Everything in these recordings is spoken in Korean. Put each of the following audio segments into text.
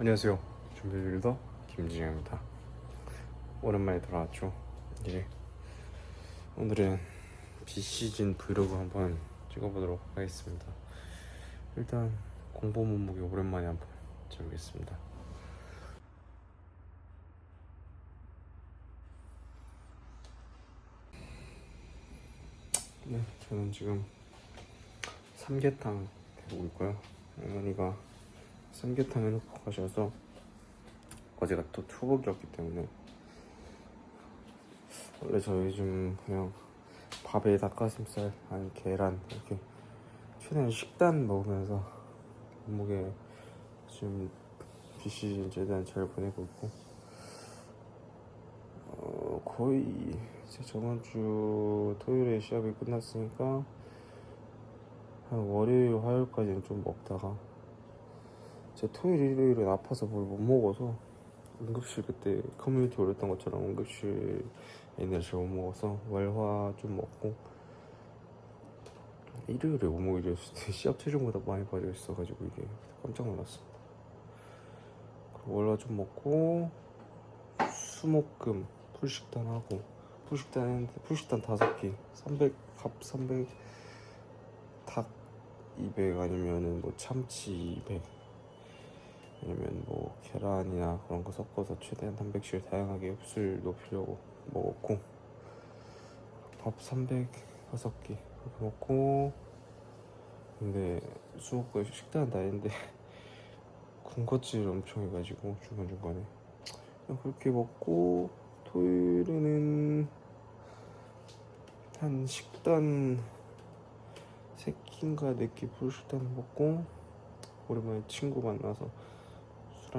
안녕하세요. 준비 빌더 김진영입니다. 오랜만에 돌아왔죠. 이제 오늘은 비시즌 브이로그 한번 찍어보도록 하겠습니다. 일단 공보 몸무게 오랜만에 한번 재보겠습니다. 네, 저는 지금 삼계탕 해보고 있고요. 어머니가 삼계탕 해놓고 가셔서 어제가 또 투복이었기 때문에 원래 저 요즘 그냥 밥에 닭가슴살 아니 계란 이렇게 최대한 식단 먹으면서 몸무게 지금 비시즌 최대한 잘 보내고 있고 어, 거의 이제 저번 주 토요일에 시합이 끝났으니까 한 월요일 화요일까지는 좀 먹다가 제 토요일 일요일은 아파서 뭘 못 먹어서 응급실 그때 커뮤니티 올렸던 것처럼 응급실 옛날에 잘못 먹어서 월화 좀 먹고 일요일에 몸무게 이랬을 때 시합 체중보다 많이 빠져 있어가지고 이게 깜짝 놀랐습니다. 월화 좀 먹고 수목금 풀식단 하고 풀식단 했는데 풀식단 다섯 개 300, 밥 300, 닭 200 아니면은 뭐 참치 200 아니면 뭐 계란이나 그런 거 섞어서 최대한 단백질 다양하게 흡수를 높이려고 먹었고 밥 300 6개 그렇게 먹고 근데 수목금 식단은 다 했는데 군것질 엄청 해가지고 중간중간에 그냥 그렇게 먹고 토요일에는 한 식단 세 끼인가 네끼 풀식단 먹고 오랜만에 친구 만나서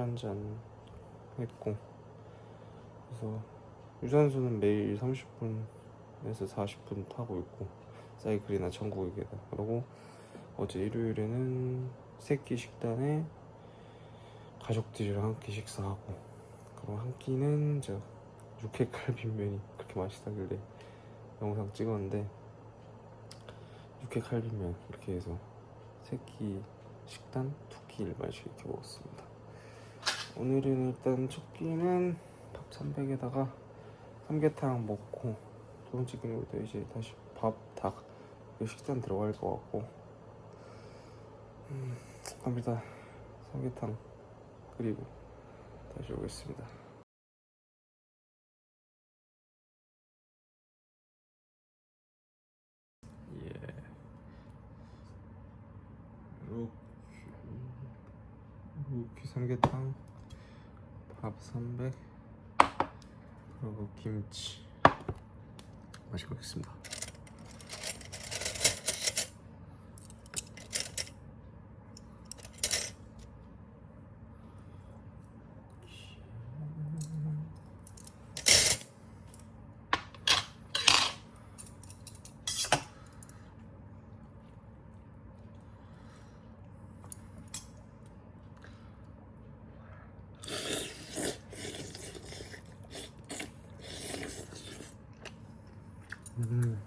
술 한잔 했고 그래서 유산소는 매일 30분에서 40분 타고 있고 사이클이나 천국에다 그러고 어제 일요일에는 세끼 식단에 가족들이랑 함께 식사하고 그리고 한 끼는 저 육회칼빈면이 그렇게 맛있다길래 영상 찍었는데 육회칼빈면 이렇게 해서 세끼 식단 두 끼를 맛있게 이렇게 먹었습니다. 오늘은 일단 첫 끼는 밥 300에다가 삼계탕 먹고 두 번째 끼부터 이제 다시 밥, 닭 식단 들어갈 것 같고 음, 갑니다. 삼계탕 그리고 다시 오겠습니다. 예. 이렇게 이렇게 삼계탕 밥 300 그리고 김치 맛있게 먹겠습니다. 음.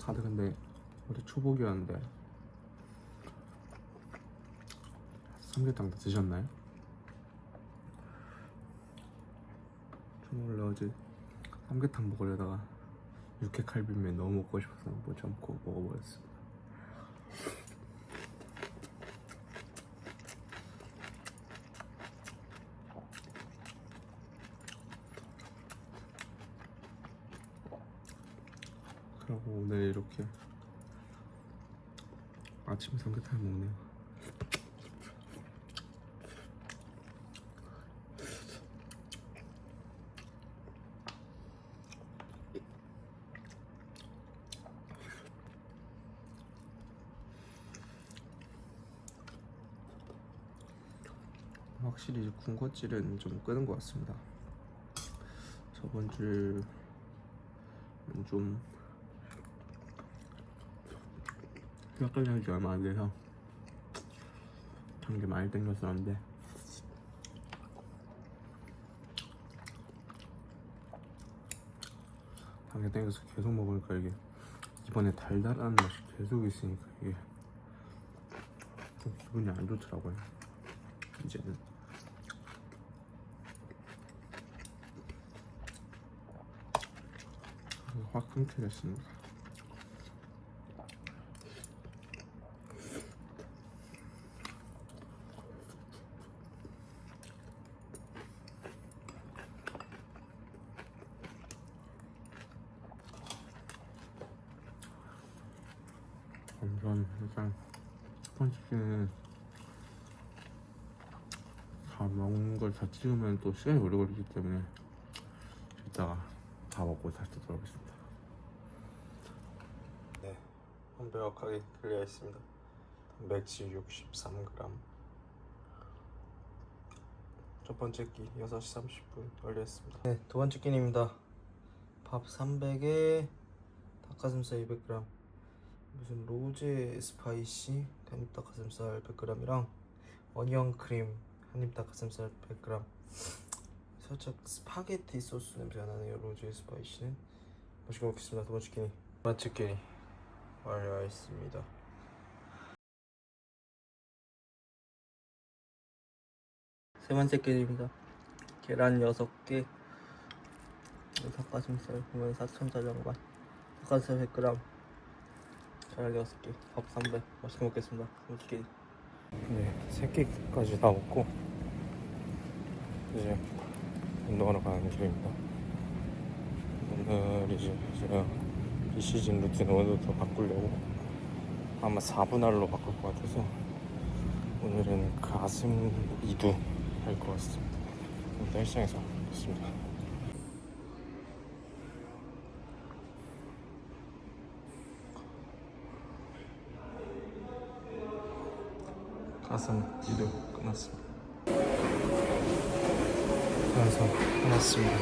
다들 근데 어제 초복이었는데 삼계탕 다 드셨나요? 저는 원래 어제 삼계탕 먹으려다가 육회칼비면 너무 먹고 싶어서 못 참고 먹어버렸습니다. 하고 오늘 이렇게 아침 삼계탕 먹네요. 확실히 군것질은 좀 끄는 것 같습니다. 저번 주좀 는좀 시작한 지 얼마 안 돼서 단게 많이 땡겼었는데 단게 땡겨서 계속 먹으니까 이게 이번에 달달한 맛이 계속 있으니까 이게 좀 기분이 안 좋더라고요. 이제는 확 끊게 됐습니다. 우선 일단 끼는 다 먹은 걸 다 찍으면 또 시간이 오래 걸리기 때문에 이따가 다 먹고 다시 또 돌아오겠습니다. 네, 완벽하게 클리어했습니다. 맥시 63g. 첫 번째 끼 6시 30분 완료했습니다. 네, 두 번째 끼입니다. 밥 300에 닭가슴살 200g. 무슨 로제 스파이시 한입 닭가슴살 100g이랑 어니언 크림 한입 닭가슴살 100g 살짝 스파게티 소스 냄새가 나네요 로제 스파이시는. 맛있게 먹겠습니다. 두 번째 끼니. 두 번째 끼니. 완료하였습니다. 세 번째 끼니입니다. 계란 6개 닭가슴살 보면 4천짜리 닭가슴살 100g 잘 익었을게. 밥300 맛있게 먹겠습니다. 삼겹살 네, 세 끼까지 다 먹고 이제 운동하러 가는 길입니다. 오늘 이제 제가 이 시즌 루틴을 오늘부터 바꾸려고 아마 4분할로 바꿀 것 같아서 오늘은 가슴 이두 할 것 같습니다. 일단 헬스장에서 뵙겠습니다 가슴 이도 끝났습니다. 그래서 끝났습니다.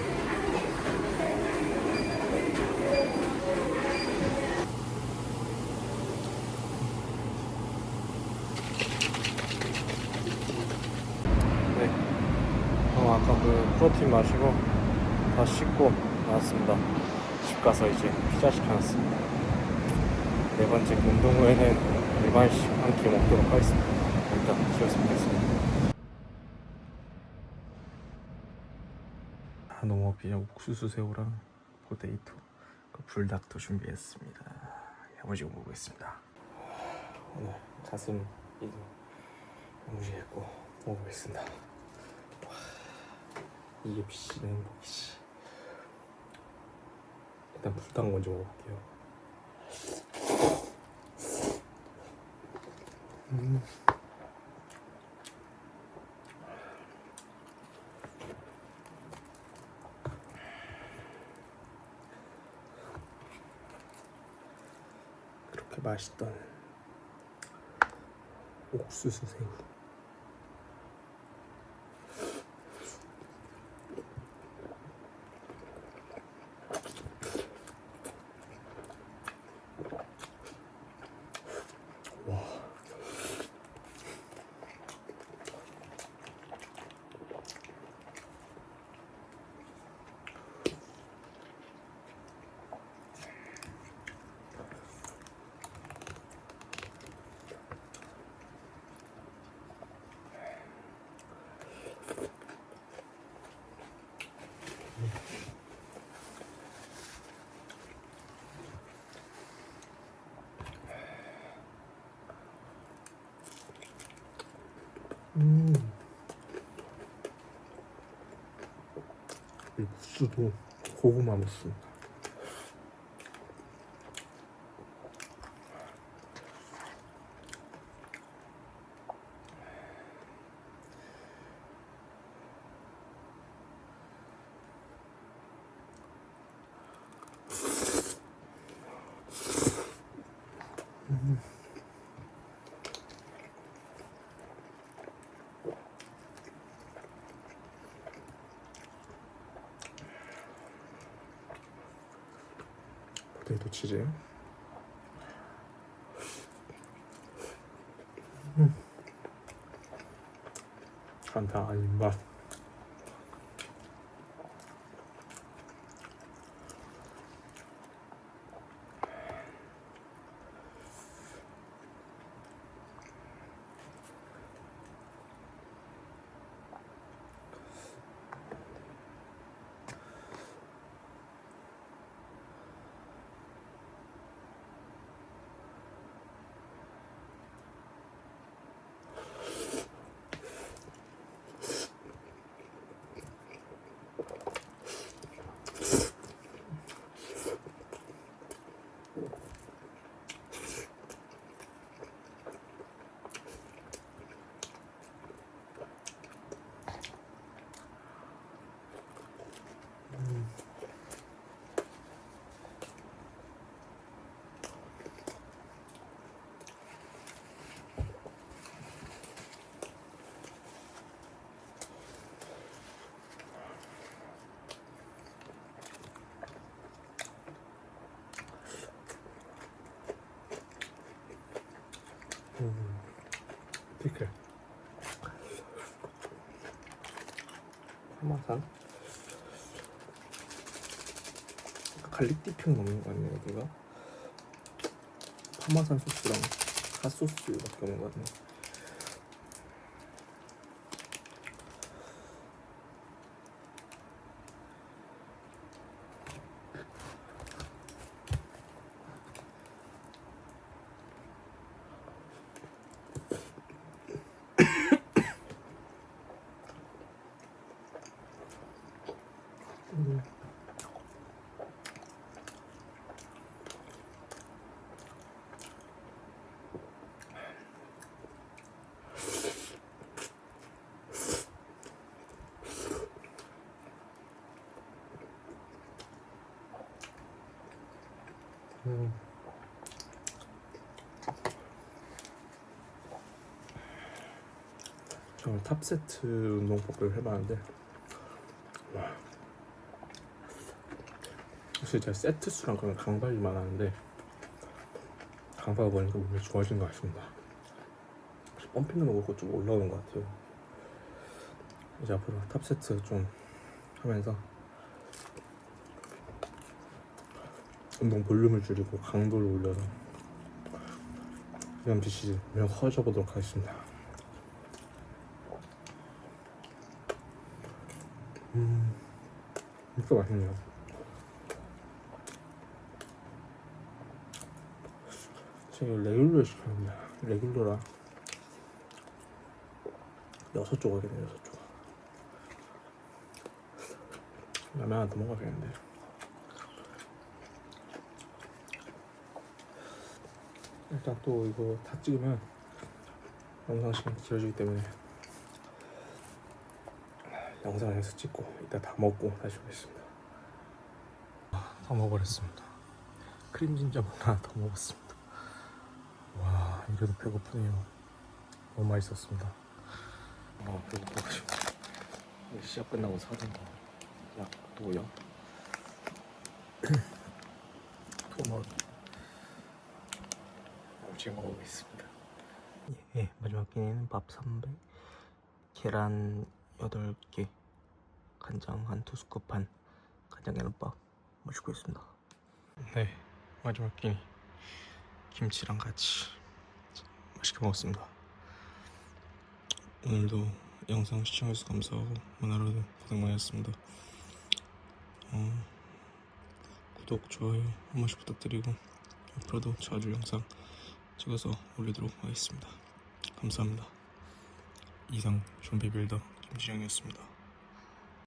네. 어, 아까 그 프로틴 마시고 다 씻고 나왔습니다. 집 가서 이제 피자 시켜놨습니다. 네 번째 운동 후에는 일반식 한 끼 먹도록 하겠습니다. 일단 쉬었으면 좋겠습니다. 한옥 그냥 옥수수 새우랑 포테이토 그 불닭도 준비했습니다. 야무지게 먹겠습니다. 오늘 가슴 이도 야무지겠고 먹어보겠습니다. 와, 이게 비시는 행복이지. 일단 불닭 먼저 먹어볼게요. 음. 맛있던 옥수수 새우. 무스도 고구마 무스. 포테이토 치즈. 한타 아닌 맛. 피클. 파마산. 갈릭 디핑 넣는 거 아니에요, 여기가? 파마산 소스랑 핫소스밖에 없는 거 같네. 음. 저 오늘 탑세트 운동법을 해봤는데 와. 사실 제가 세트 수랑 그런 강발이만 하는데 강발 보니까 몸이 좋아진 것 같습니다 혹시 펌핑 넣은 거좀 올라오는 것 같아요 이제 앞으로 탑세트 좀 하면서 운동 볼륨을 줄이고 강도를 올려서 이번 비시즌 명 커져 보도록 하겠습니다. 음, 진짜 맛있네요. 제가 레귤러 시켰는데 레귤러라 여섯 조각이네 여섯 조각. 라면 하나 더 먹어야겠는데. 일단 또 이거 다 찍으면 영상 시간 길어지기 때문에 영상 에서 찍고 이따 다 먹고 다시 오겠습니다. 다 먹어버렸습니다. 크림 진짜 하나 더 먹었습니다. 와 이래도 배고프네요. 너무 맛있었습니다. 아 배고파가지고 시합 끝나고 사던 거약 또요. 토마토 지금 먹어보겠습니다. 예, 마지막 끼니는 밥 3배, 계란 8개, 간장 한두 스쿱 반, 간장 계란밥 마시고 있습니다. 네, 마지막 끼니 김치랑 같이 맛있게 먹었습니다. 오늘도 영상 시청해주셔서 감사하고 오늘 하루도 고생 많으셨습니다. 어, 구독, 좋아요 한 번씩 부탁드리고 앞으로도 자주 영상 찍어서 올리도록 하겠습니다. 감사합니다. 이상 좀비 빌더 김지영이었습니다.